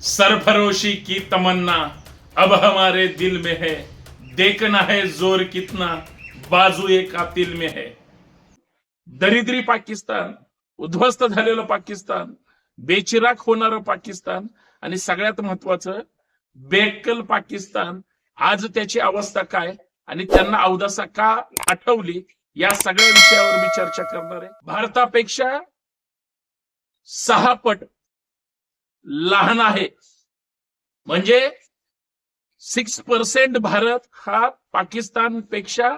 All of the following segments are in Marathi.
सरफरोशी की तमन्ना अब हमारे दिल में है। देखना है जोर कितना बाजू एक कातिल में है। दरिद्री पाकिस्तान उद्ध्वस्त झालेलं पाकिस्तान बेचिराख होणारं पाकिस्तान आणि सगळ्यात महत्वाचं बेकल पाकिस्तान आज त्याची अवस्था काय आणि त्यांना अवदसा का आठवली या सगळ्या विषयावर मी चर्चा करणार आहे. भारतापेक्षा सहा पट लहान आहे. म्हणजे सिक्स पर्सेंट भारत हा पाकिस्तानपेक्षा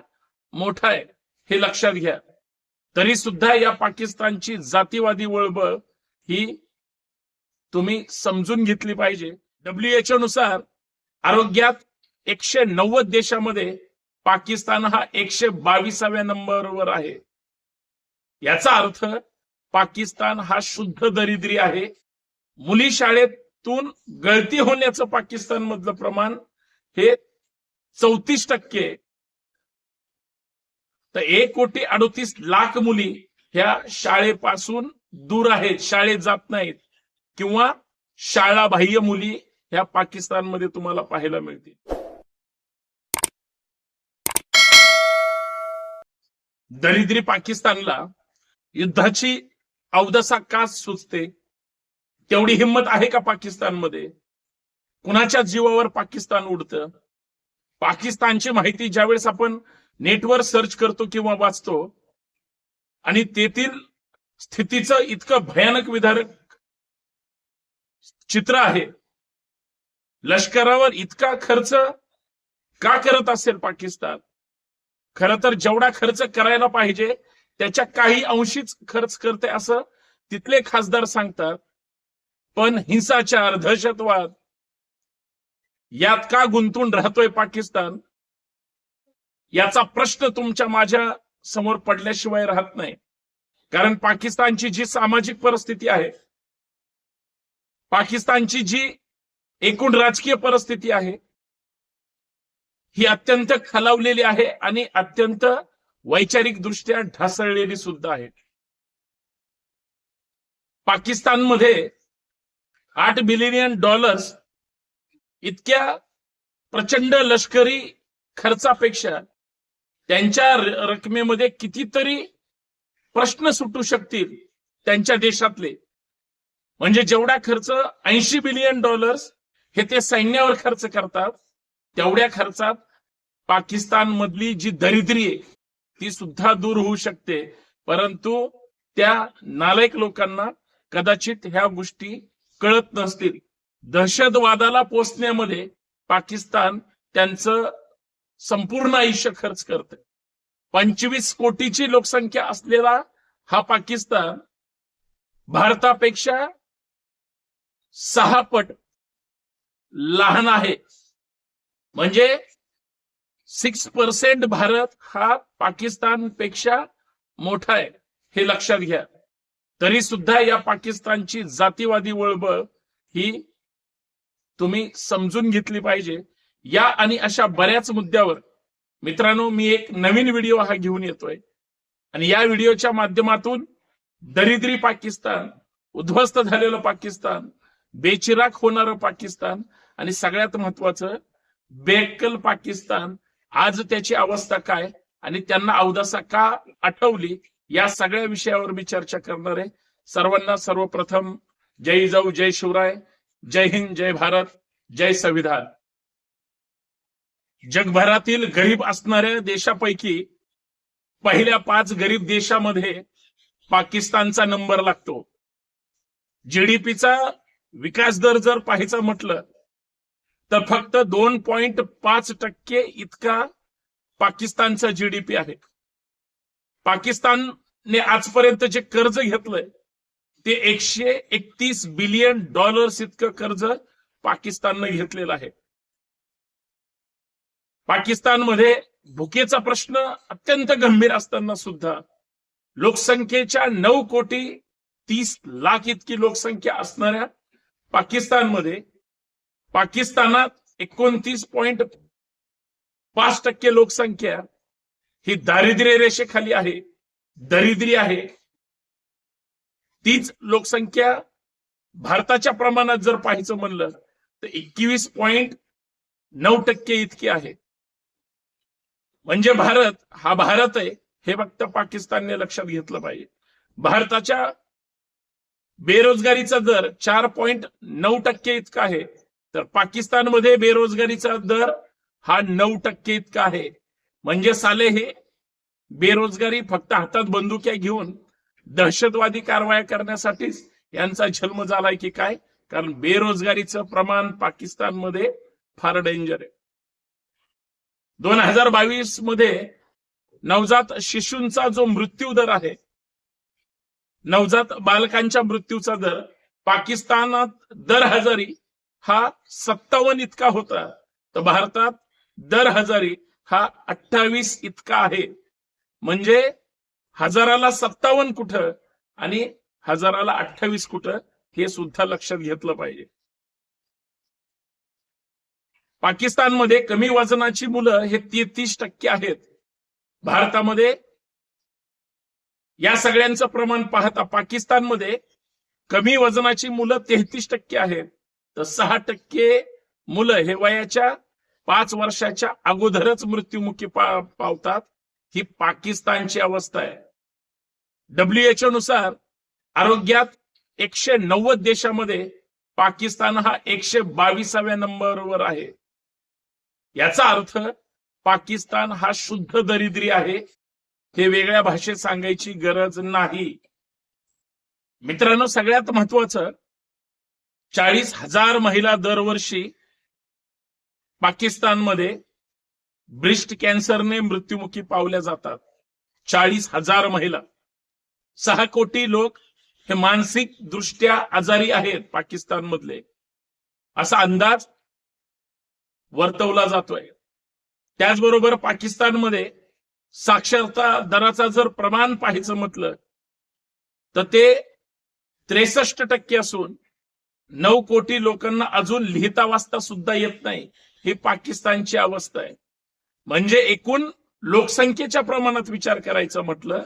मोठा आहे हे लक्षात घ्या. तरी सुद्धा या पाकिस्तानची जातीवादी वळबळ ही तुम्ही समजून घेतली पाहिजे. डब्ल्यूएचओ नुसार आरोग्यात एकशे नव्वद देशामध्ये पाकिस्तान हा एकशे बावीसाव्या नंबरवर आहे. याचा अर्थ पाकिस्तान हा शुद्ध दरिद्री आहे. मुली शाळेतून गळती होण्याचं पाकिस्तान मधलं प्रमाण हे चौतीस टक्के. तर एक कोटी अडोतीस लाख मुली ह्या शाळेपासून दूर आहेत शाळेत जात नाहीत. किंवा शाळा बाह्य मुली ह्या पाकिस्तानमध्ये तुम्हाला पाहायला मिळतील. दरिद्री पाकिस्तानला युद्धाची अवदसा का सुचते? तेवढी हिंमत आहे का पाकिस्तानमध्ये? कुणाच्या जीवावर पाकिस्तान उडतं? पाकिस्तानची माहिती ज्यावेळेस आपण नेटवर सर्च करतो किंवा वाचतो आणि तेथील स्थितीचं इतकं भयानक विधारक चित्र आहे. लष्करावर इतका खर्च का करत असेल पाकिस्तान? खर तर जेवढा खर्च करायला पाहिजे त्याच्या काही अंशीच खर्च करते असं तिथले खासदार सांगतात. पण हिंसाचार दहशतवाद यात का गुंतून राहतोय पाकिस्तान? याचा प्रश्न तुमच्या माझ्यासमोर पडल्याशिवाय राहत नाही. कारण पाकिस्तानची जी सामाजिक परिस्थिती आहे पाकिस्तानची जी एकूण राजकीय परिस्थिती आहे ही अत्यंत खालावलेली आहे आणि अत्यंत वैचारिक दृष्ट्या ढासळलेली सुद्धा आहे. पाकिस्तानमध्ये आठ बिलियन डॉलर्स इतक्या प्रचंड लष्करी खर्चापेक्षा त्यांच्या रकमेमध्ये कितीतरी प्रश्न सुटू शकतील त्यांच्या देशातले. म्हणजे जेवढा खर्च ऐंशी बिलियन डॉलर्स हे ते सैन्यावर खर्च करतात तेवढ्या खर्चात पाकिस्तान मधली जी दरिद्री आहे ती सुद्धा दूर होऊ शकते. परंतु त्या नालायक लोकांना कदाचित ह्या गोष्टी कळत नसतील. दहशतवादाला पोचण्यामध्ये पाकिस्तान त्यांचं संपूर्ण आयुष्य खर्च करते पंचवीस कोटीची लोकसंख्या असलेला हा पाकिस्तान भारतापेक्षा सहा पट लहान आहे. म्हणजे सिक्स पर्सेंट भारत हा पाकिस्तानपेक्षा मोठा आहे हे लक्षात घ्या. तरी सुद्धा या पाकिस्तानची जातीवादी वळबळ ही तुम्ही समजून घेतली पाहिजे. या आणि अशा बऱ्याच मुद्द्यावर मित्रांनो मी एक नवीन व्हिडिओ हा घेऊन येतोय. आणि या व्हिडिओच्या माध्यमातून दरिद्री पाकिस्तान उद्ध्वस्त झालेलं पाकिस्तान बेचिराक होणारं पाकिस्तान आणि सगळ्यात महत्वाचं बेकल पाकिस्तान. आज त्याची अवस्था काय? आणि त्यांना अवदसा का आठवली? या सगळ्या विषयावर मी चर्चा करणार आहे. सर्वांना सर्वप्रथम जय जाऊ जय शिवराय जय हिंद जय भारत जय संविधान. जगभरातील गरीब असणाऱ्या देशापैकी पहिल्या पाच गरीब देशामध्ये पाकिस्तानचा नंबर लागतो. जीडीपीचा विकास दर जर पाहायचा म्हटलं तर फक्त दोन पॉइंट पाच टक्के इतका पाकिस्तानचा जीडीपी आहे. पाकिस्तानने आजपर्यंत जे कर्ज घेतलंय. ते एकशे एकतीस बिलियन डॉलर्स इतकं कर्ज पाकिस्ताननं घेतलेलं आहे. पाकिस्तानमध्ये भुकेचा प्रश्न अत्यंत गंभीर असताना सुद्धा लोकसंख्येच्या नऊ कोटी तीस लाख इतकी लोकसंख्या असणाऱ्या पाकिस्तानमध्ये पाकिस्तानात एकोणतीस पॉइंट पाच टक्के लोकसंख्या ही दारिद्र्य रेषेखाली आहे दरिद्री आहे. तीच लोकसंख्या भारताच्या प्रमाणात जर पाहायचं म्हणलं तर एकवीस पॉइंट नऊ टक्के इतकी आहे. म्हणजे भारत हा भारत आहे हे फक्त पाकिस्तानने लक्षात घेतलं पाहिजे. भारताच्या बेरोजगारीचा दर चार पॉइंट नऊ टक्के इतका आहे. तर पाकिस्तानमध्ये बेरोजगारीचा दर हा नऊ टक्के इतका आहे. म्हणजे साले हे बेरोजगारी फक्त हातात बंदुक्या घेऊन दहशतवादी कारवाया करण्यासाठीच यांचा जन्म झालाय की काय? कारण बेरोजगारीचं प्रमाण पाकिस्तानमध्ये फार डेंजर आहे. दोन हजार बावीसमध्ये नवजात शिशूंचा जो मृत्यू दर आहे नवजात बालकांच्या मृत्यूचा दर पाकिस्तानात दर हजारी हा सत्तावन्न इतका होता. तर भारतात दर हजारी हा अठ्ठावीस इतका आहे. म्हणजे हजाराला सत्तावन्न कुठं आणि हजाराला अठ्ठावीस कुठं हे सुद्धा लक्षात घेतलं पाहिजे. पाकिस्तानमध्ये कमी वजनाची मुलं हे तेहतीस टक्के आहेत. भारतामध्ये या सगळ्यांचं प्रमाण पाहता पाकिस्तानमध्ये कमी वजनाची मुलं तेहतीस टक्के आहेत. तर सहा टक्के मुलं हे वयाच्या पाच वर्षाच्या अगोदरच मृत्युमुखी पा- पावतात. ही पाकिस्तानची अवस्था आहे. डब्ल्यूएचओ नुसार आरोग्यात एकशे नव्वद देशामध्ये पाकिस्तान हा एकशे बावीसाव्या नंबरवर आहे. याचा अर्थ पाकिस्तान हा शुद्ध दरिद्री आहे. हे वेगळ्या भाषेत सांगायची गरज नाही. मित्रांनो सगळ्यात महत्वाचं चाळीस हजार महिला दरवर्षी पाकिस्तानमध्ये ब्रिस्ट कॅन्सरने मृत्युमुखी पावल्या जातात. चाळीस हजार महिला. सहा कोटी लोक हे मानसिक दृष्ट्या आजारी आहेत पाकिस्तान मधले असा अंदाज वर्तवला जातोय. त्याचबरोबर पाकिस्तानमध्ये साक्षरता दराचा जर प्रमाण पाहायचं म्हटलं तर ते त्रेसष्ट टक्के असून नऊ कोटी लोकांना अजून लिहिता वाचता सुद्धा येत नाही. ही पाकिस्तानची अवस्था आहे. म्हणजे एकूण लोकसंख्येच्या प्रमाणात विचार करायचा म्हटलं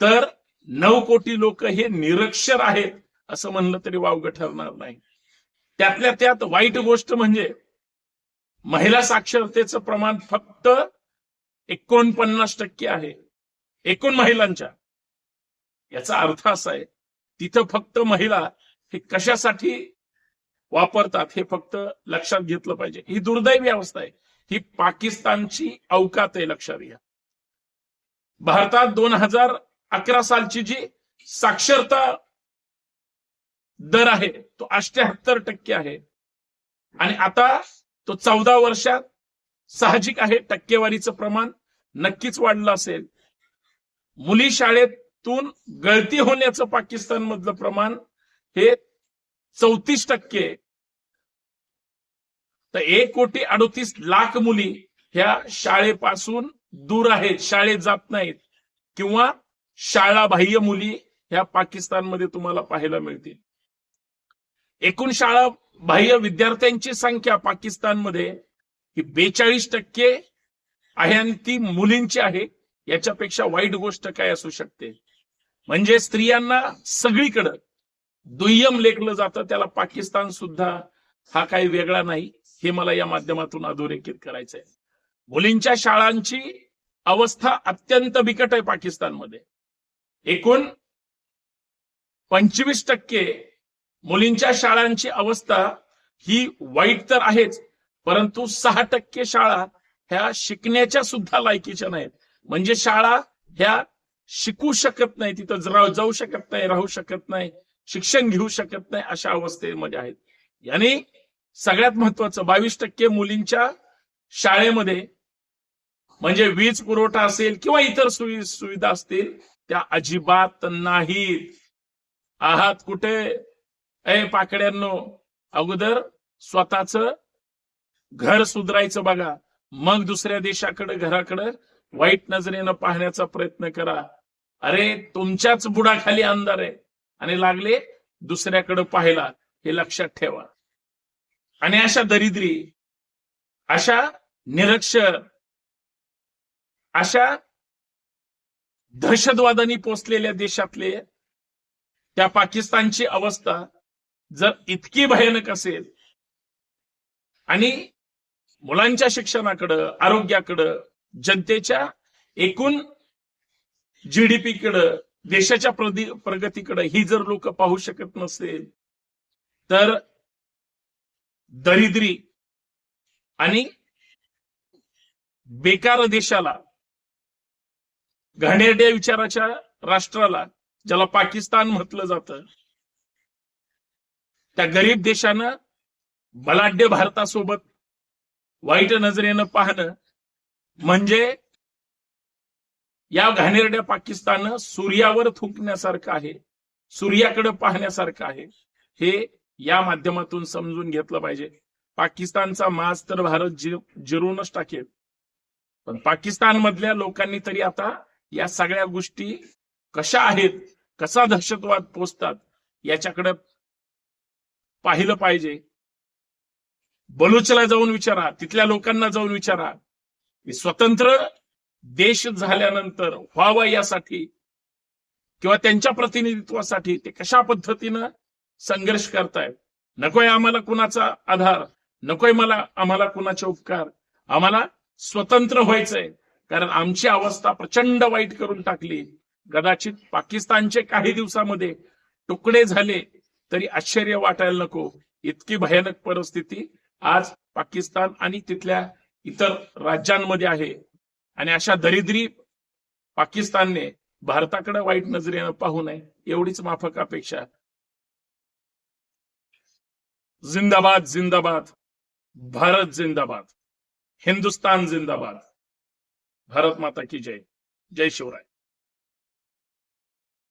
तर नऊ कोटी लोक हे निरक्षर आहेत असं म्हणलं तरी वावग ठरणार नाही. त्यातल्या त्यात वाईट गोष्ट म्हणजे महिला साक्षरतेचं प्रमाण फक्त एकोणपन्नास टक्के आहे. एकूण महिलांच्या. याचा अर्थ असा आहे तिथं फक्त महिला हे कशासाठी वापरतात हे फक्त लक्षात घेतलं पाहिजे. ही दुर्दैवी अवस्था आहे. ही पाकिस्तानची अवकात आहे लक्षात घ्या. भारतात दोन हजार अकरा सालची जी साक्षरता दर आहे तो अष्ट्याहत्तर टक्के आहे. आणि आता तो चौदा वर्षात साहजिक आहे टक्केवारीचं प्रमाण नक्कीच वाढलं असेल. मुली शाळेतून गळती होण्याचं पाकिस्तान मधलं प्रमाण हे चौतीस टक्के. तर एक कोटी अडोतीस लाख मुली ह्या शाळेपासून दूर आहेत शाळेत जात नाहीत. किंवा शाळाबाह्य मुली ह्या पाकिस्तानमध्ये तुम्हाला पाहायला मिळतील. एकूण शाळा बाह्य विद्यार्थ्यांची संख्या पाकिस्तानमध्ये ही बेचाळीस टक्के आहे आणि ती मुलींची आहे. याच्यापेक्षा वाईट गोष्ट काय असू शकते? म्हणजे स्त्रियांना सगळीकडं दुय्यम लेखलं जातं त्याला पाकिस्तान सुद्धा हा काही वेगळा नाही. हे मला या माध्यमातून अधोरेखित करायचं आहे मुलींच्या शाळांची अवस्था अत्यंत बिकट आहे पाकिस्तानमध्ये. एकूण पंचवीस टक्के मुलींच्या शाळांची अवस्था ही वाईट तर आहेच परंतु सहा टक्के शाळा ह्या शिकण्याच्या सुद्धा लायकीच्या नाहीत. म्हणजे शाळा ह्या शिकू शकत नाही तिथं जाऊ शकत नाही राहू शकत नाही. शिक्षण घेऊ शकत नाही अशा अवस्थेमध्ये आहेत. याने सगळ्यात महत्वाचं बावीस टक्के मुलींच्या शाळेमध्ये म्हणजे वीज पुरवठा असेल किंवा इतर सुविधा असतील त्या अजिबात नाहीत. आहात कुठे? ए पाकड्यांनो अगोदर स्वतःच घर सुधारायचं बघा. मग दुसऱ्या देशाकडे घराकडे वाईट नजरेनं पाहण्याचा प्रयत्न करा. अरे तुमच्याच बुडाखाली अंधार आहे. आणि लागले दुसऱ्याकडे पाहायला हे लक्षात ठेवा. आणि अशा दरिद्री अशा निरक्षर अशा दहशतवादाने पोचलेल्या देशातले त्या पाकिस्तानची अवस्था जर इतकी भयानक असेल आणि मुलांच्या शिक्षणाकडं आरोग्याकडं जनतेच्या एकूण जीडीपी कडं देशाच्या प्रगती- ही जर लोक पाहू शकत नसेल तर दरिद्री आणि बेकार देशाला घाणेरड्या विचाराच्या राष्ट्राला ज्याला पाकिस्तान म्हटलं जातं त्या गरीब देशानं बलाढ्य भारतासोबत वाईट नजरेनं पाहणं म्हणजे या घाणेरड्या पाकिस्तान सूर्यावर थुंकण्यासारखं आहे सूर्याकडे पाहण्यासारखं आहे. हे या माध्यमातून समजून घेतलं पाहिजे. पाकिस्तानचा माज तर भारत जिरूनच टाकेल. पण पाकिस्तान मधल्या लोकांनी तरी आता या सगळ्या गोष्टी कशा आहेत कसा दहशतवाद पोचतात याच्याकडे पाहिलं पाहिजे. बलुचला जाऊन विचारा तिथल्या लोकांना जाऊन विचारा. स्वतंत्र देश झाल्यानंतर व्हावा यासाठी किंवा त्यांच्या प्रतिनिधित्वासाठी ते कशा पद्धतीनं संघर्ष करतायत? नकोय आम्हाला कुणाचा आधार नकोय मला आम्हाला कुणाचे उपकार. आम्हाला स्वतंत्र व्हायचंय. कारण आमची अवस्था प्रचंड वाईट करून टाकली. कदाचित पाकिस्तानचे काही दिवसामध्ये तुकडे झाले तरी आश्चर्य वाटायला नको. इतकी भयानक परिस्थिती आज पाकिस्तान आणि तिथल्या इतर राज्यांमध्ये आहे. आणि अशा दरिद्री पाकिस्तानने भारताकडे वाईट नजरेनं पाहू नये एवढीच माफक अपेक्षा. जिंदाबाद जिंदाबाद. भारत जिंदाबाद. हिंदुस्तान जिंदाबाद. भारत माता की जय. जय शिवराय.